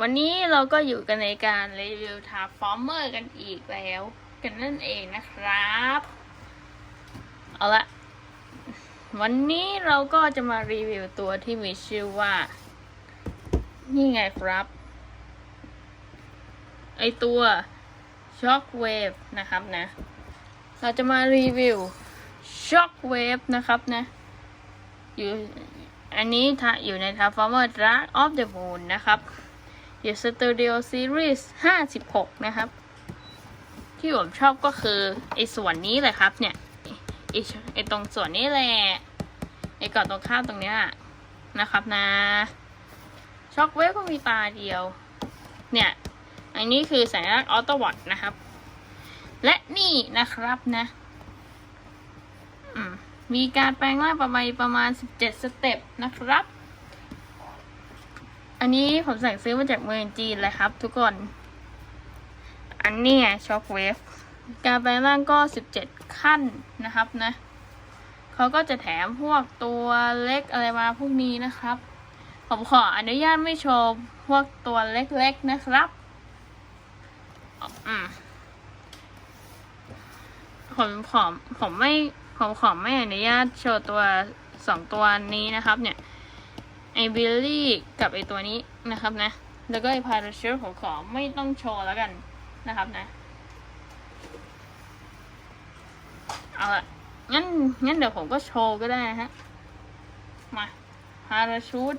วันนี้เราก็อยู่กันในการรีวิวทาฟอร์เมอร์กันอีกแล้ว กันนั่นเองนะครับ เอาละ วันนี้เราก็จะมารีวิวตัวที่มีชื่อว่า นี่ไงครับ ไอตัว Shockwave นะครับนะ เราจะมารีวิว Shockwave นะครับนะ อยู่ อันนี้ถ้าอยู่ใน Transformer Dark of the Moon นะครับ อยู่ Studio Series 56 นะครับ ที่ผมชอบก็คือไอ้ส่วนนี้เลยครับเนี่ยไอ้ไอ้ตรงส่วนนี้แหละไอ้กอนตรงข้ามตรงเนี้ยนะครับนะ ช็อคเวฟก็มีตาเดียว เนี่ย อันนี้คือสัญลักษณ์ออโตวัตนะครับ และนี่นะครับนะมมีการแปลงร่างประมาณประมาณ 17 สเต็ปนะครับ อันนี้ผมสั่งซื้อมาจากเมืองจีนเลยครับ ทุกคน อันนี้ช็อคเวฟการแปลงร่างก็ 17 ขั้นนะครับนะเขาก็จะแถมพวกตัวเล็กอะไรมาพวกนี้นะครับ ผมขออนุญาตไม่โชว์พวกตัวเล็กๆนะครับอืมผมขอผมไม่ผมขอไม่อนุญาตโชว์ตัวสองตัวนี้นะครับ เนี่ย ไอบิลลี่กับไอตัวนี้นะครับนะ แล้วก็ไอพาราชูผมขอไม่ต้องโชว์แล้วกันนะครับนะ เอาละงั้นงั้นเดี๋ยวผมก็โชว์ก็ได้นะฮะ มาพาราชูด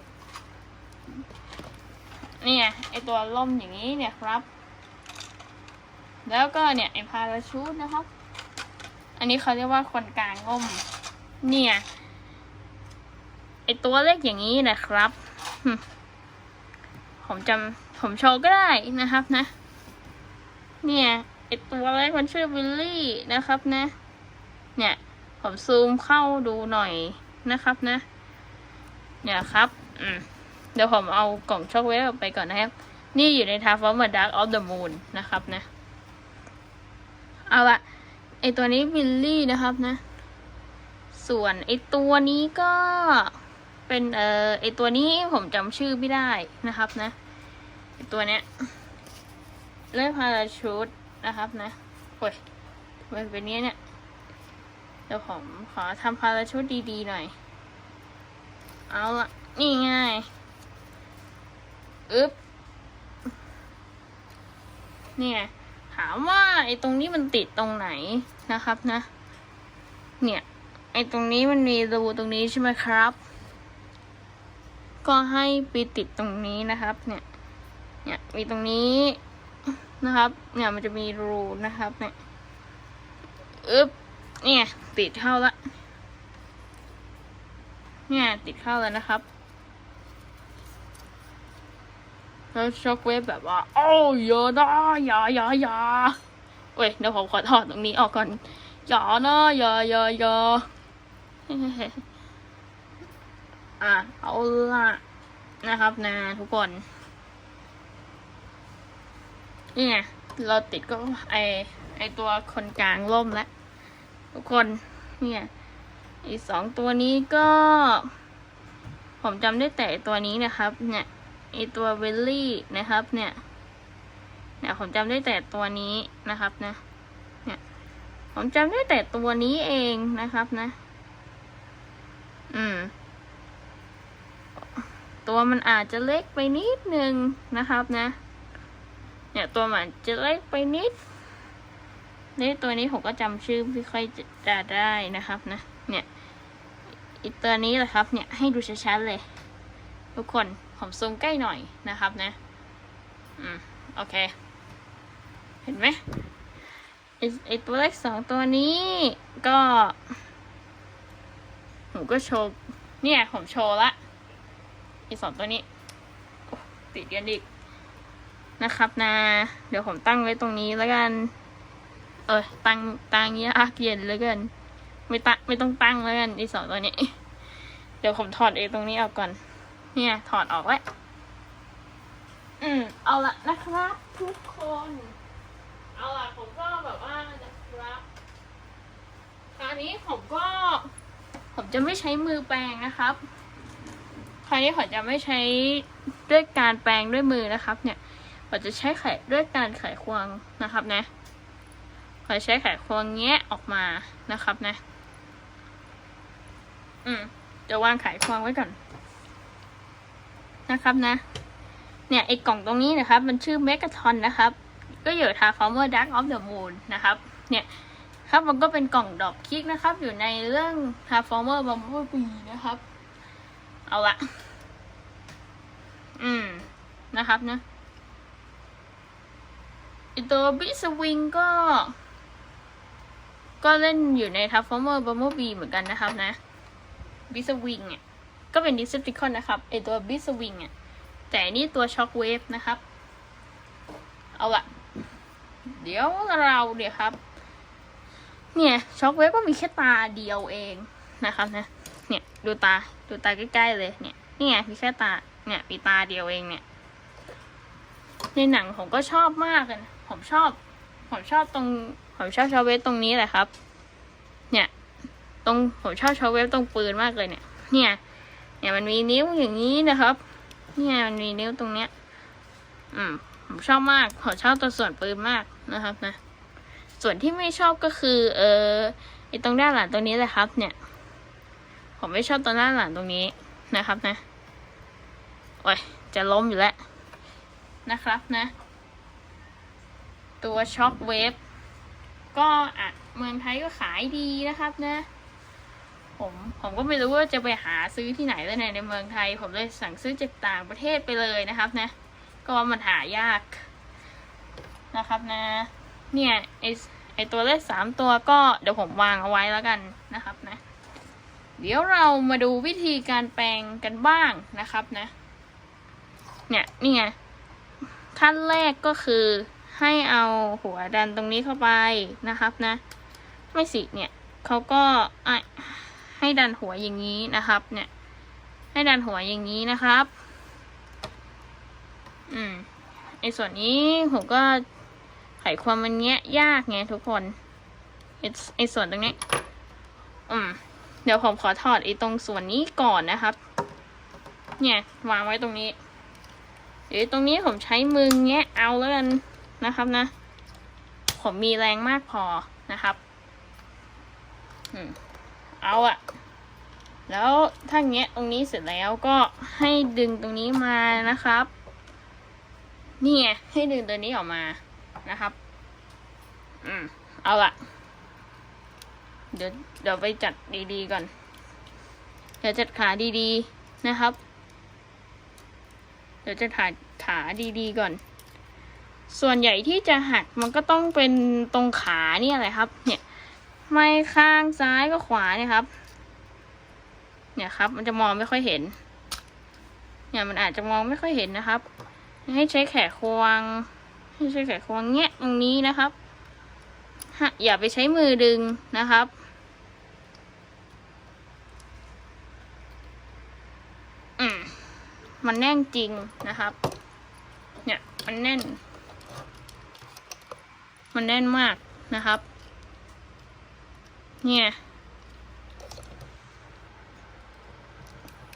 นี่ไงไอตัวล่มอย่างนี้เนี่ยครับ แล้วก็เนี่ยไอพาราชูดนะครับ อันนี้เขาเรียกว่าคนกลางล่ม เนี่ย ไอตัวเล็กอย่างนี้นะครับ ผมจำผมโชว์ก็ได้นะครับนะ เนี่ยไอตัวเล็กมันชื่อวิลลี่นะครับนะ เนี่ย ผมซูมเข้าดูหน่อยนะครับนะ เนี่ยครับอืมเดี๋ยวผมเอากล่องช็อกเวฟไปก่อนนะครับ นี่อยู่ใน Transformer Dark of the Moon นะครับนะ เอาละไอตัวนี้วิลลี่นะครับนะ ส่วนไอตัวนี้ก็ เป็นเอ่อไอตัวนี้ผมจำชื่อไม่ได้นะครับนะไอตัวเนี้ยเล่พาราชูดนะครับนะโอ้ยมันเป็นเนี้ยเนี่ยเดี๋ยวผมขอทำพาราชูดดีๆหน่อย เอาละนี่ไงอึ๊บเนี่ยถามว่าไอ้ตรงนี้มันติดตรงไหนนะครับนะ เนี่ย ไอ้ตรงนี้มันมีรูตรงนี้ใช่ไหมครับ ก็ให้ไปติดตรงนี้นะครับ เนี่ย เนี่ยมีตรงนี้นะครับ เนี่ยมันจะมีรูนะครับ เนี่ยอึ๊บเนี่ยติดเข้าละ เนี่ยติดเข้าแล้วนะครับแล้วช็อคเวฟแบบว่าโอ้ยอย่านะยาอย่าอย่าเว้ยเดี๋ยวผมขอถอดตรงนี้ออกก่อนยานะยาอย่าอย่า อะเอาละนะครับนะทุกคนนี่ไงเราติดก็ไอไอตัวคนกลางล่มแล้วทุกคนเนี่ยอีสองตัวนี้ก็ ผมจำได้แต่ตัวนี้นะครับ เนี่ยไอตัวเวลลี่นะครับ เนี่ยเนี่ยผมจำได้แต่ตัวนี้นะครับนะ เนี่ยผมจำได้แต่ตัวนี้เองนะครับนะ อืม ตัวมันอาจจะเล็กไปนิดนึงนะครับนะ เนี่ยตัวมันจะเล็กไปนิดนี่ตัวนี้ผมก็จำชื่อไม่ค่อยจะได้นะครับนะ เนี่ยอีกตัวนี้แหละครับ เนี่ยให้ดูชัดๆเลย ทุกคนผมซูมใกล้หน่อยนะครับนะ อืมโอเค เห็นไหมไออตัวเลขสองตัวนี้ก็ ผมก็โชว์ เนี่ยผมโชว์ละ อีสองตัวนี้ติดกันอีกนะครับนะ เดี๋ยวผมตั้งไว้ตรงนี้แล้วกัน เออตั้งตั้งยากเย็นเหลยกัน ไม่ตั้งไม่ต้องตั้งแล้วกันไอสองตัวนี้ เดี๋ยวผมถอดเองตรงนี้ออกก่อน เนี่ย ถอดออกแล้วอืมเอาละนะครับทุกคน เอาละผมก็แบบว่านะครับคราวนี้ผมก็ ผมจะไม่ใช้มือแปรงนะครับ คราวนี้ขอจะไม่ใช้ด้วยการแปลงด้วยมือนะครับ เนี่ยขอจะใช้ไขด้วยการไขควงนะครับนะขอใช้ไขควงแงะออกมานะครับนะ อืมจะวางไขควงไว้ก่อน นะครับนะ เนี่ยไอ้กล่องตรงนี้นะครับ มันชื่อเมกาทอนนะครับ ก็อยู่ทาฟอร์เมอร์ดักออฟเดอะมูนนะครับ เนี่ยครับมันก็เป็นกล่องดอกคลิกนะครับ อยู่ในเรื่อง Transformer Bumblebee นะครับ เอาละ อืม นะครับนะไอตัวบิสวิงก็ ก็เล่นอยู่ใน Transformer Bumblebee เหมือนกันนะครับนะบิสวิงเนี่ยก็เป็น Decepticon นะครับไอตัวบิสวิงเนี่ยแต่นี่ตัว Shockwave นะครับ เอาละเดี๋ยวเราเดี๋ยวครับ เนี่ยช็อคเวฟก็มีแค่ตาเดียวเองนะครับนะ เนี่ย ดูตา ดูตาใกล้ๆเลย เนี่ย นี่ไงมีแค่ตา เนี่ยมีตาเดียวเองเนี่ย ในหนังผมก็ชอบมากเลยผมชอบ ผมชอบตรง ผมชอบช็อคเวฟตรงนี้แหละครับ เนี่ย ตรง ผมชอบช็อคเวฟตรงปืนมากเลยเนี่ย เนี่ย เนี่ยมันมีนิ้วอย่างนี้นะครับ เนี่ยมันมีนิ้วตรงเนี้ย อืม ผมชอบมาก ผมชอบตัวส่วนปืนมากนะครับนะ ส่วนที่ไม่ชอบก็คือ เออไอตรงด้านหลังตรงนี้แหละครับ เนี่ย ผมไม่ชอบตรงด้าหลังตรงนี้นะครับนะ โอ้ย จะล้มอยู่แล้วนะครับนะ ตัวช็อคเวฟก็อะเมืองไทยก็ขายดีนะครับนะ ผมผมก็ไม่รู้ว่าจะไปหาซื้อที่ไหนแล้วในในเมืองไทย ผมเลยสั่งซื้อจากต่างประเทศไปเลยนะครับนะ ก็ว่ามันหายากนะครับนะ เนี่ยไอไอตัวเลขสามตัวก็เดี๋ยวผมวางเอาไว้แล้วกันนะครับนะ เดี๋ยวเรามาดูวิธีการแปลงกันบ้างนะครับนะ เนี่ยนี่ไงขั้นแรกก็คือให้เอาหัวดันตรงนี้เข้าไปนะครับนะ ไม่สิเนี่ยเขาก็ให้ดันหัวอย่างนี้นะครับ เนี่ย ให้ดันหัวอย่างนี้นะครับ อืมไอส่วนนี้ผมก็ไขความมันเนี้ยยากไงทุกคนไอไอส่วนตรงนี้ อืม เดี๋ยวผมขอถอดไอ้ตรงส่วนนี้ก่อนนะครับ เนี่ยวางไว้ตรงนี้เดี๋ยวตรงนี้ผมใช้มือแงะเอาแล้วกันนะครับนะ ผมมีแรงมากพอนะครับอเอาอะแล้วถ้าแงะตรงนี้เสร็จแล้วก็ให้ดึงตรงนี้มานะครับ นี่ไงให้ดึงตัวนี้ออกมานะครับ อืม เอาละ เดี๋ยวเดี๋ยวไปจัดดีๆก่อน เดี๋ยวจัดขาดีๆนะครับ เดี๋ยวจะถ่ายขาดีๆก่อน ส่วนใหญ่ที่จะหักมันก็ต้องเป็นตรงขาเนี่ยแหละครับ เนี่ย ไม่ข้างซ้ายก็ขวาเนี่ยครับ เนี่ยครับ มันจะมองไม่ค่อยเห็น เนี่ยมันอาจจะมองไม่ค่อยเห็นนะครับ ให้ใช้แขนควง ให้ใช้ไขควงแงะตรงนี้นะครับ อย่าไปใช้มือดึงนะครับมันแน่นจริงนะครับ เนี่ย มันแน่น มันแน่นมากนะครับ เนี่ย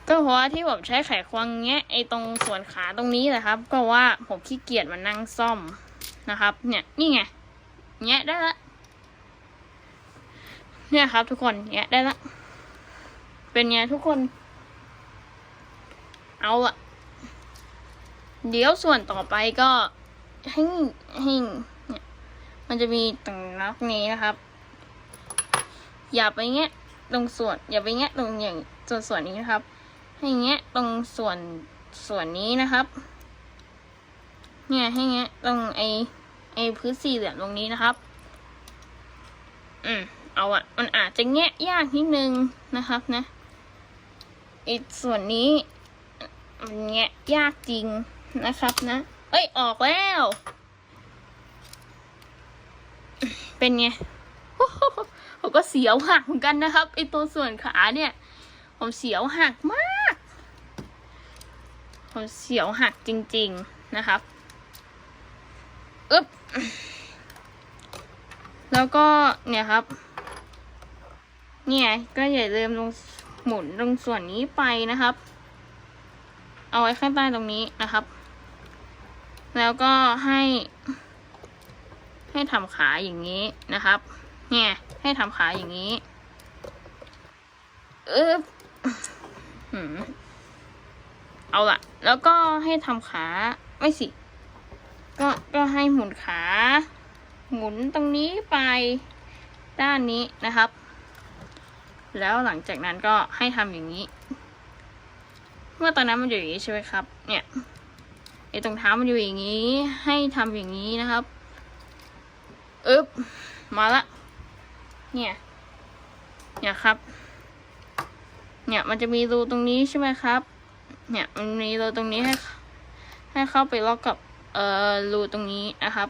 ก็เพราะว่าที่ผมใช้ไขควงแงะไอตรงส่วนขาตรงนี้แหละครับ ก็ว่าผมขี้เกียจมานั่งซ่อมนะครับ เนี่ย นี่ไงแงะได้ละ เนี่ยครับ ทุกคนแงะได้ละ เป็นไงทุกคน เอาอะเดี๋ยวส่วนต่อไปก็ให้ให้เนี่ยมันจะมีตรงนักนี้นะครับ อย่าไปแงะตรงส่วน อย่าไปแงะตรงอย่างส่วนส่วนนี้นะครับ ให้แงะตรงส่วนส่วนนี้นะครับ เนี่ยให้แงะตรงไอไอพื้นสี่เหลี่ยมตรงนี้นะครับ อืม เอาอะมันอาจจะแงะยากนิดนึงนะครับนะไอส่วนนี้มันแงะยากจริงนะครับนะ เอ้ย ออกแล้ว เป็นไงผมก็เสียวหักเหมือนกันนะครับไอตัวส่วนขาเนี่ย ผมเสียวหักมาก ผมเสียวหักจริง ๆนะครับอึ๊บแล้วก็เนี่ยครับ เนี่ยก็อย่าลืมลงหมุนตรงส่วนนี้ไปนะครับ เอาไว้ข้างใต้ตรงนี้นะครับ แล้วก็ให้ ให้ทำขาอย่างนี้นะครับ เนี่ย ให้ทำขาอย่างนี้เออเอาละแล้วก็ให้ทำขาไม่สิ ก็ก็ให้หมุนขา หมุนตรงนี้ไปด้านนี้นะครับ แล้วหลังจากนั้นก็ให้ทำอย่างนี้ เมื่อตอนนั้นมันอยู่อย่างนี้ใช่ไหมครับ เนี่ยไอ้ตรงเท้ามันอยู่อย่างนี้ ให้ทำอย่างนี้นะครับอึ๊บมาละ เนี่ย เนี่ยครับ เนี่ยมันจะมีรูตรงนี้ใช่ไหมครับ เนี่ยมันมีรูตรงนี้ให้ให้เข้าไปล็อกกับเอ่อรูตรงนี้นะครับ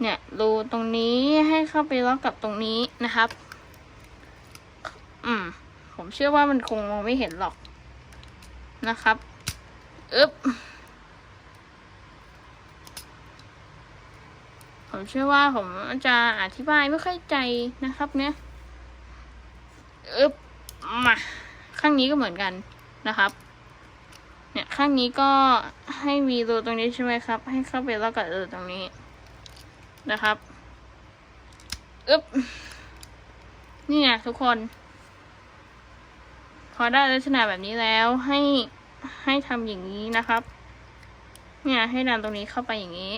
เนี่ยรูตรงนี้ให้เข้าไปล็อกกับตรงนี้นะครับ อืม ผมเชื่อว่ามันคงมองไม่เห็นหรอกนะครับอึ๊บผมเชื่อว่าผมจะอธิบายไม่ค่อยใจนะครับ เนี่ยอึ๊บมาข้างนี้ก็เหมือนกันนะครับ เนี่ยข้างนี้ก็ให้มีรูตรงนี้ใช่ไหมครับ ให้เข้าไปแล้วกับรูตรงนี้นะครับอึ๊บนี่ไงทุกคน อได้ลักษณะแบบนี้แล้วให้ให้ทำอย่างนี้นะครับ เนี่ยให้ดันตรงนี้เข้าไปอย่างนี้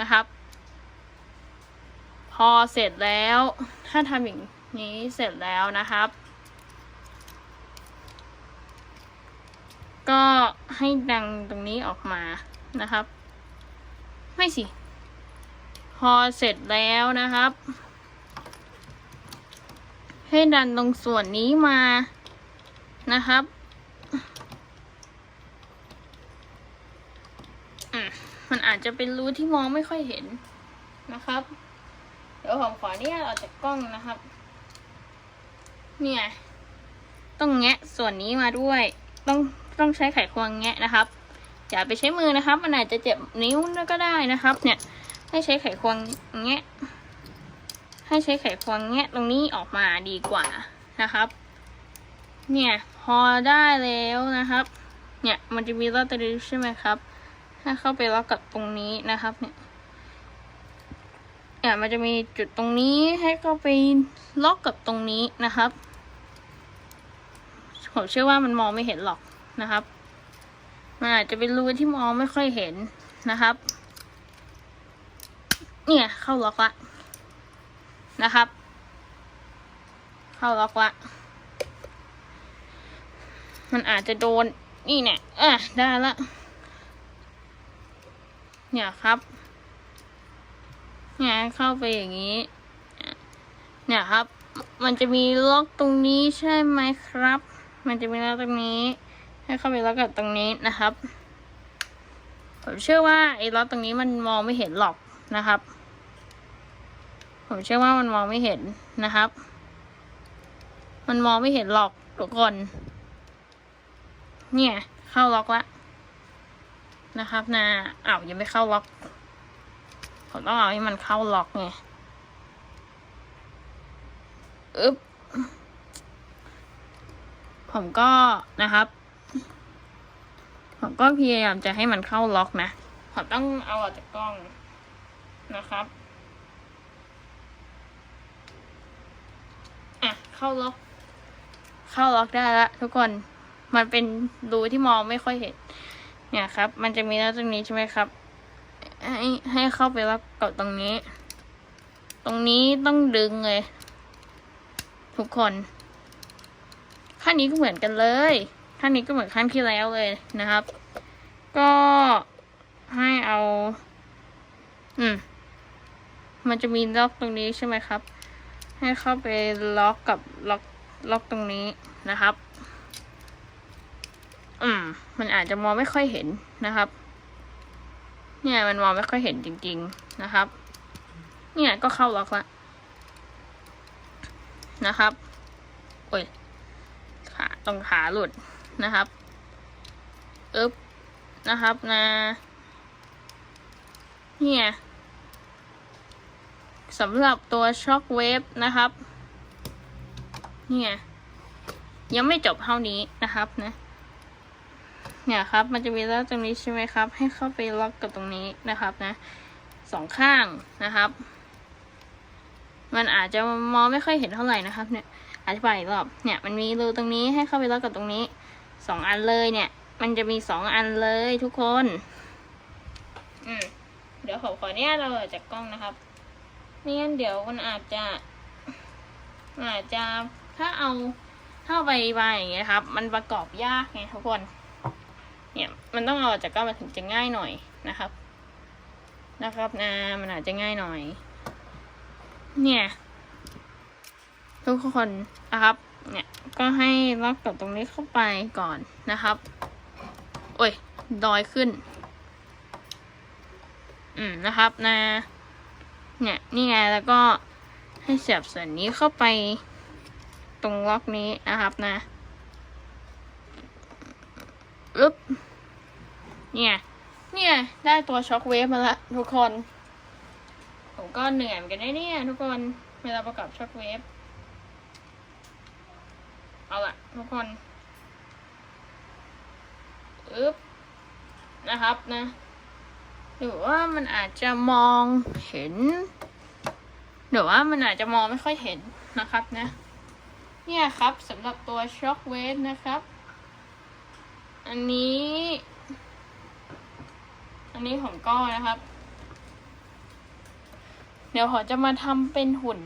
นะครับ พอเสร็จแล้ว ถ้าทำอย่างนี้เสร็จแล้วนะครับ ก็ให้ดังตรงนี้ออกมานะครับ ไม่สิ พอเสร็จแล้วนะครับ ให้ดันตรงส่วนนี้มา นะครับมันอาจจะเป็นรูที่มองไม่ค่อยเห็นนะครับ เดี๋ยวผมขออนุญาตออกจากกล้องนะครับ เนี่ย ต้องแงะส่วนนี้มาด้วย ต้องต้องใช้ไขควงแงะนะครับ อย่าไปใช้มือนะครับ มันอาจจะเจ็บนิ้วก็ได้นะครับ เนี่ย ให้ใช้ไขควงแงะ ให้ใช้ไขควงแงะตรงนี้ออกมาดีกว่านะครับ เนี่ย พอได้แล้วนะครับ เนี่ยมันจะมีลอตเตอรี่ใช่ไหมครับ ถ้าเข้าไปล็อกกับตรงนี้นะครับเนี่ยเนี่ยมันจะมีจุดตรงนี้ให้เข้าไปล็อกกับตรงนี้นะครับผมเชื่อว่ามันมองไม่เห็นหรอกนะครับ มันอาจจะเป็นรูที่มองไม่ค่อยเห็นนะครับ เนี่ยเข้าล็อกละนะครับ เข้าล็อกละ มันอาจจะโดนนี่เนี่ยอะได้ละ เนี่ยครับเนี่ยเข้าไปอย่างนี้ เนี่ยครับ มันจะมีล็อกตรงนี้ใช่ไหมครับ มันจะมีล็อกตรงนี้ ให้เข้าไปล็อกกับตรงนี้นะครับ ผมเชื่อว่าไอ้ล็อกตรงนี้มันมองไม่เห็นหรอกนะครับ ผมเชื่อว่ามันมองไม่เห็นนะครับ มันมองไม่เห็นหรอกทุกคน เนี่ย เข้าล็อกละนะครับนะอ้าวยังไม่เข้าล็อกผมต้องเอาให้มันเข้าล็อกไงอึ๊บผมก็นะครับ ผมก็พยายามจะให้มันเข้าล็อกนะ ผมต้องเอาออกจากกล้องนะครับ อะ เข้าล็อก เข้าล็อกได้ละทุกคน มันเป็นรูที่มองไม่ค่อยเห็น เนี่ยครับ มันจะมีแล้วตรงนี้ใช่ไหมครับ ให้ให้เข้าไปล็อกกับตรงนี้ ตรงนี้ต้องดึงเลย ทุกคนขั้นนี้ก็เหมือนกันเลยขั้นนี้ก็เหมือนขั้นที่แล้วเลยนะครับ ก็ให้เอา อืม มันจะมีล็อกตรงนี้ใช่ไหมครับ ให้เข้าไปล็อกกับล็อกล็อกตรงนี้นะครับ อืม มันอาจจะมองไม่ค่อยเห็นนะครับ เนี่ยมันมองไม่ค่อยเห็นจริง ๆนะครับ เนี่ยก็เข้าล็อกละนะครับโอ้ยขาตรงขาหลุดนะครับอึ๊บนะครับนะเนี่ยสำหรับตัวช็อคเวฟนะครับ เนี่ย ยังไม่จบเท่านี้นะครับนะ เนี่ยครับ มันจะมีล็อกตรงนี้ใช่ไหมครับ ให้เข้าไปล็อกกับตรงนี้นะครับนะสองข้างนะครับ มันอาจจะมองไม่ค่อยเห็นเท่าไหร่นะครับ เนี่ยอธิบายอีกรอบเนี่ยมันมีรูตรงนี้ให้เข้าไปล็อกกับตรงนี้สองอันเลยเนี่ย มันจะมีสองอันเลยทุกคนอืมเดี๋ยวขอขอเนี่ยเราจากกล้องนะครับไม่งั้นเดี๋ยวมันอาจจะอาจจะถ้าเอาถ้าเอาไปมาอย่างเงี้ยครับ มันประกอบยากไงทุกคน เนี่ยมันต้องเอาออกจากก้อนมาถึงจะง่ายหน่อยนะครับ นะครับนะมันอาจจะง่ายหน่อย เนี่ยทุกคนนะครับเนี่ยก็ให้ล็อกกับตรงนี้เข้าไปก่อนนะครับ โอ้ย ดอยขึ้น อืมนะครับนะเนี่ยนี่ไงแล้วก็ให้เสียบส่วนนี้เข้าไปตรงล็อกนี้นะครับนะ อึ๊บเนี่ยเนี่ย ได้ตัวช็อคเวฟมาละทุกคน ผมก็เหนื่อยเหมือนกันนะเนี่ยทุกคนเวลาประกอบช็อคเวฟเอาละทุกคนอึ๊บนะครับนะ หรือว่ามันอาจจะมองเห็น หรือว่ามันอาจจะมองไม่ค่อยเห็นนะครับนะ เนี่ยครับสำหรับตัวช็อคเวฟนะครับ อันนี้ อันนี้ผมก็นะครับ เดี๋ยวขอจะมาทำเป็นหุ่น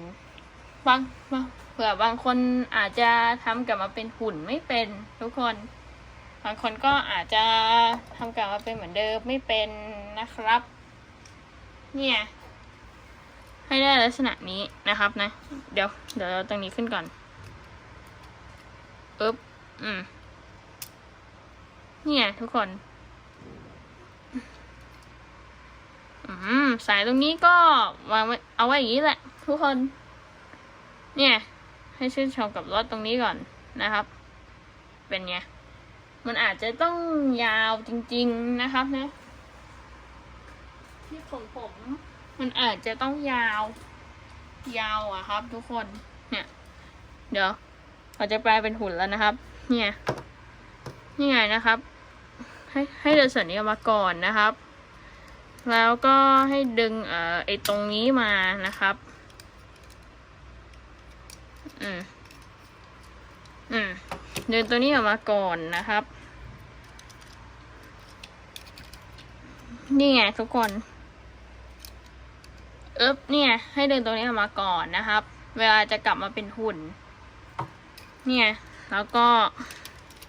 บางบางเผื่อบางคนอาจจะทำกลับมาเป็นหุ่นไม่เป็น ทุกคน บางคนก็อาจจะทำกลับมาเป็นเหมือนเดิมไม่เป็นนะครับ เนี่ย ให้ได้ลักษณะนี้นะครับนะ เดี๋ยว เดี๋ยวเราตรงนี้ขึ้นก่อนปึ๊บอืม เนี่ยทุกคน อืม สายตรงนี้ก็วางไว้เอาไว้อย่างนี้แหละ ทุกคน เนี่ย ให้ชื่นชมกับรถตรงนี้ก่อนนะครับ เป็นไง มันอาจจะต้องยาวจริง ๆนะครับนะที่ผมผม มันอาจจะต้องยาว ยาวอะครับ ทุกคน เนี่ย เดี๋ยวเราจะแปลเป็นหุ่นแล้วนะครับ เนี่ย นี่ไงนะครับ ให้ให้เดินส่วนนี้ออกมาก่อนนะครับ แล้วก็ให้ดึงเอ่อไอตรงนี้มานะครับ อืมอืมดึงตัวนี้ออกมาก่อนนะครับ นี่ไงทุกคนเอ๊บเนี่ยให้ดึงตรงนี้ออกมาก่อนนะครับ เวลาจะกลับมาเป็นหุ่น เนี่ย แล้วก็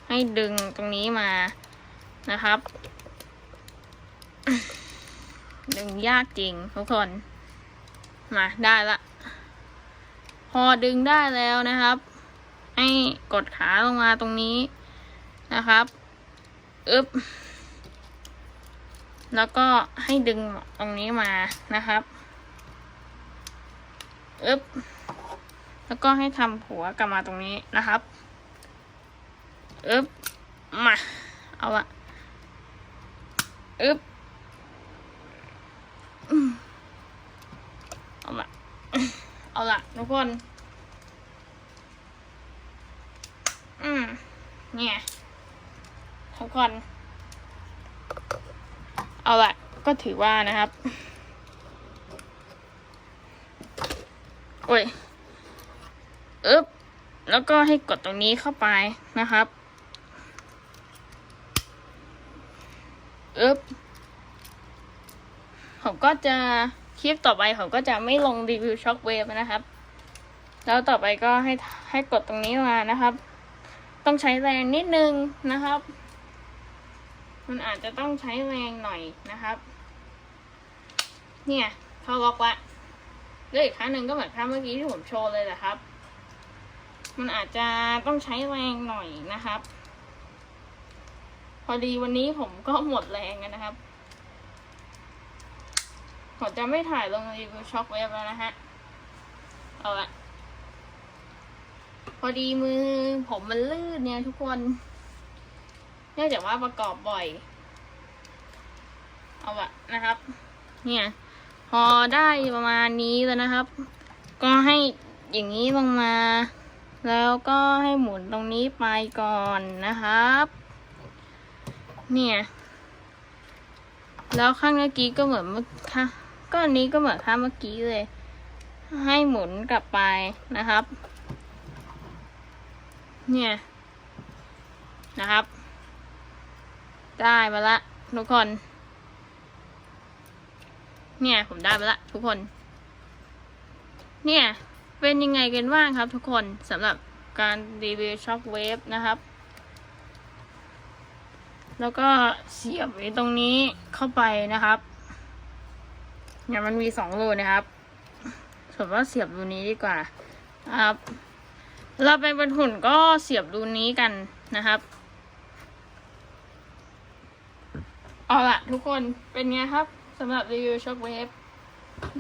ให้ดึงตรงนี้มานะครับ ดึงยากจริงทุกคน มาได้ละ พอดึงได้แล้วนะครับ ให้กดขาลงมาตรงนี้นะครับอึบแล้วก็ให้ดึงตรงนี้มานะครับอึบแล้วก็ให้ทำหัวกลับมาตรงนี้นะครับ อึ๊บมาเอาละอึ๊บเอาละเอาละทุกคน อืมเนี่ยทุกคน เอาละก็ถือว่านะครับ โอ้ย อึ๊บ แล้วก็ให้กดตรงนี้เข้าไปนะครับ อึ๊บผมก็จะคลิปต่อไปผมก็จะไม่ลงรีวิวช็อคเวฟนะครับ แล้วต่อไปก็ให้ให้กดตรงนี้มานะครับ ต้องใช้แรงนิดนึงนะครับ มันอาจจะต้องใช้แรงหน่อยนะครับ เนี่ยเข้าล็อกละแล้วอีกครั้งหนึ่งก็เหมือนครั้งเมื่อกี้ที่ผมโชว์เลยแหละครับ มันอาจจะต้องใช้แรงหน่อยนะครับ พอดีวันนี้ผมก็หมดแรงนนะครับ ผมจะไม่ถ่ายลงรีวิวช็อคเวฟแล้วนะฮะ เอาละพอดีมือผมมันลื่นเนี่ยทุกคนเนื่องจากว่าประกอบบ่อย เอาละนะครับ เนี่ย พอได้ประมาณนี้แล้วนะครับ ก็ให้อย่างนี้ลงมา แล้วก็ให้หมุนตรงนี้ไปก่อนนะครับ เนี่ย แล้วข้างเมื่อกี้ก็เหมือนเมื่อค่ะก็อันนี้ก็เหมือนข้างเมื่อกี้เลย ให้หมุนกลับไปนะครับ เนี่ยนะครับ ได้มาละทุกคน เนี่ยผมได้มาละทุกคน เนี่ยเป็นยังไงกันบ้างครับทุกคนสำหรับการรีวิวช็อคเวฟนะครับ แล้วก็เสียบไว้ตรงนี้เข้าไปนะครับ เนี่ยมันมีสองรูนะครับผมว่าเสียบรูนี้ดีกว่าครับ เราเป็นบนหุ่นก็เสียบรูนี้กันนะครับเอาละทุกคนเป็นไงครับสำหรับรีวิวช็อคเวฟ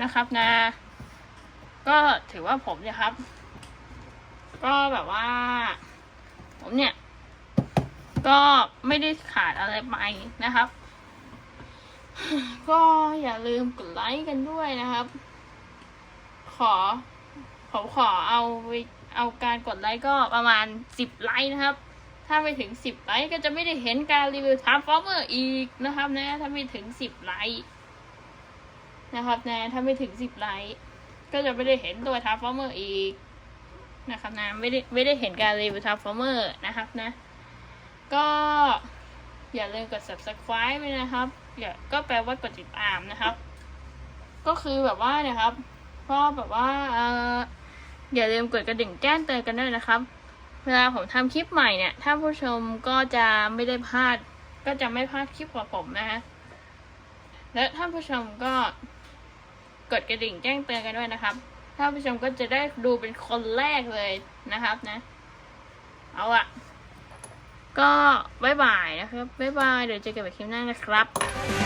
นะครับนะ ก็ถือว่าผมเนี่ยครับ ก็แบบว่า ผมเนี่ย ก็ไม่ได้ขาดอะไรไปนะครับ ก็อย่าลืมกดไลค์กันด้วยนะครับ ขอผมขอเอาเอาการกดไลค์ก็ประมาณสิบไลค์นะครับ ถ้าไปถึงสิบไลค์ก็จะไม่ได้เห็นการรีวิวทาร์ฟอร์เมอร์อีกนะครับนะ ถ้าไม่ถึงสิบไลค์นะครับนะ ถ้าไม่ถึงสิบไลค์ก็จะไม่ได้เห็นตัวทาร์ฟอร์เมอร์อีกนะครับนะไม่ได้ไม่ได้เห็นการรีวิวทาร์ฟอร์เมอร์นะครับนะ ก็อย่าลืมกด subscribe ไปนะครับอย่าก็แปลว่ากดติดตามนะครับ ก็คือแบบว่าเนี่ยครับก็แบบว่าเอออย่าลืมกดกระดิ่งแจ้งเตือนกันด้วยนะครับ เวลาผมทำคลิปใหม่เนี่ยท่าผู้ชมก็จะไม่ได้พลาด ก็จะไม่พลาดคลิปของผมนะฮะและท่านผู้ชมก็กดกระดิ่งแจ้งเตือนกันด้วยนะครับท่านผู้ชมก็จะได้ดูเป็นคนแรกเลยนะครับนะ เอาอะ ก็บายบายนะครับบายบายเดี๋ยวเจอกันใหม่คลิปหน้านะครับ